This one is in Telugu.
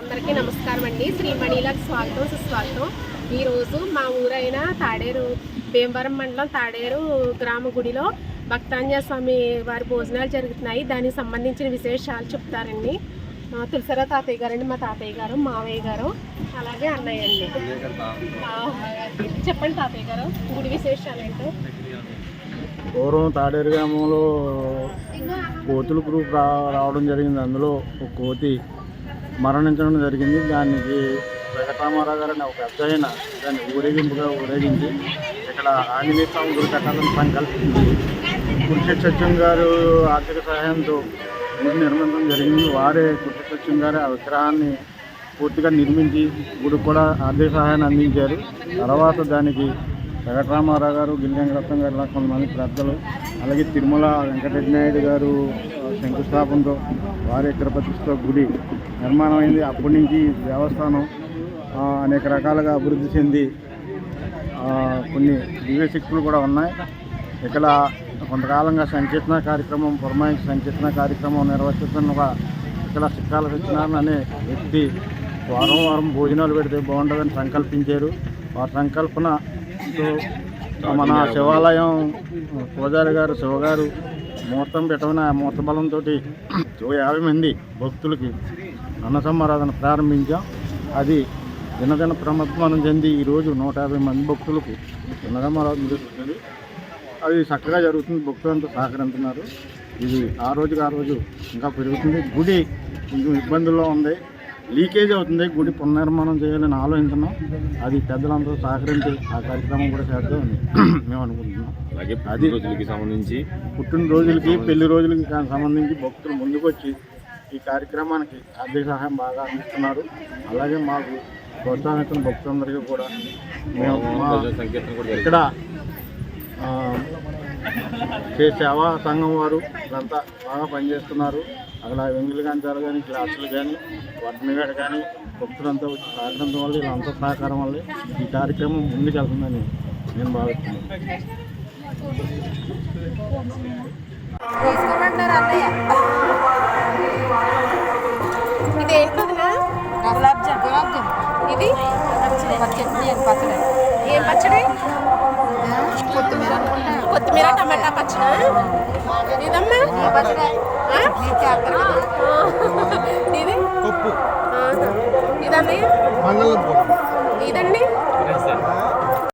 అందరికీ నమస్కారం అండి. శ్రీమణిలకు స్వాగతం సుస్వాగతం. ఈరోజు మా ఊరైన తాడేరు భీమవరం మండలం తాడేరు గ్రామ గుడిలో భక్తాంజ స్వామి వారి భోజనాలు జరుగుతున్నాయి. దానికి సంబంధించిన విశేషాలు చెప్తారండి. తులసరా తాతయ్య గారు అండి మా తాతయ్య గారు మావయ్య గారు అలాగే అన్నయ్య అండి. చెప్పండి తాతయ్య గారు గుడి విశేషాలు ఏంటో. పూర్వం తాడేరు గ్రామంలో కోతుల గ్రూప్ రా రావడం జరిగింది. అందులో ఒక కోతి మరణించడం జరిగింది. దానికి వెంకటరామారావు గారు అనే ఒక పెద్ద ఆయన దాన్ని ఊరేగింపుగా ఊరేగించి ఇక్కడ ఆంజనేయ స్వామి గుడి కట్టాలని సంకల్పించి కుర్షి సత్యం గారు ఆర్థిక సహాయంతో గుడి నిర్మించడం జరిగింది. వారే కుర్షి సత్యం గారు ఆ విగ్రహాన్ని పూర్తిగా నిర్మించి గుడికి కూడా ఆర్థిక సహాయాన్ని అందించారు. తర్వాత దానికి వెంకటరామారావు గారు గిరిజంగరత్నం గారు ఇలా కొంతమంది పెద్దలు అలాగే తిరుమల వెంకటరెడ్డి నాయుడు గారు శంకుస్థాపనతో వారి తిరుపతితో గుడి నిర్మాణం అయింది అప్పటి నుంచి దేవస్థానం అనేక రకాలుగా అభివృద్ధి చెంది కొన్ని దివ్యశక్తులు కూడా ఉన్నాయి. ఇక్కడ కొంతకాలంగా సంకీర్తన కార్యక్రమం పురమాయించి సంకీర్తన కార్యక్రమం నిర్వహిస్తున్న ఇక్కడ సిక్కాల సత్యనారాయణ అనే వ్యక్తి వారం వారం భోజనాలు పెడితే బాగుంటుందని సంకల్పించారు. ఆ చేస్తూ మన శివాలయం పూజారి గారు శివగారు ముహూర్తం పెట్టమని ఆ ముహూర్త బలంతో యాభై మంది భక్తులకి అన్న సమారాధన ప్రారంభించాం. అది దినదిన ప్రమత్మానం చెంది ఈరోజు నూట యాభై మంది భక్తులకు దినదమారాధన జరుగుతుంది. అది చక్కగా జరుగుతుంది. భక్తులంతా సహకరిస్తున్నారు. ఇది ఆ రోజుకి ఆ రోజు ఇంకా పెరుగుతుంది. గుడి కొంచెం ఇబ్బందుల్లో ఉంది. లీకేజ్ అవుతుంది గుడి పునర్నిర్మాణం చేయాలని ఆలోచిస్తున్నాం అది పెద్దలందరూ సహకరించి ఆ కార్యక్రమం కూడా చేద్దామని మేము అనుకుంటున్నాం. అలాగే అది రోజులకి సంబంధించి పుట్టినరోజులకి పెళ్ళి రోజులకి సంబంధించి భక్తులు ముందుకు వచ్చి ఈ కార్యక్రమానికి ఆర్థిక సహాయం బాగా అందిస్తున్నారు. అలాగే మాకు ప్రోత్సాహించిన భక్తులందరికీ కూడా మేము ఇక్కడ చే సేవా సంఘం వారు ఇదంతా బాగా పనిచేస్తున్నారు. అక్కడ వెంగిలి కంచాలు కానీ గ్లాసులు కానీ వడ్డనగాడు కానీ భక్తులంతా వచ్చి సహకరించడం వల్ల వీళ్ళంతా సహకారం వల్ల ఈ కార్యక్రమం ముందుకెళ్తుందని నేను భావిస్తున్నాను. ఇది ఏంటదినా? గులాబ్ జామ్ గులాబ్ జామ్. ఇది? చట్నీ అది పచ్చడి. ఏం పచ్చడి? కొత్తిమీర. కొత్తిమీర టమాటా పచ్చడి. ఇదమ్మా? ఇది? చేస్తారు కదా.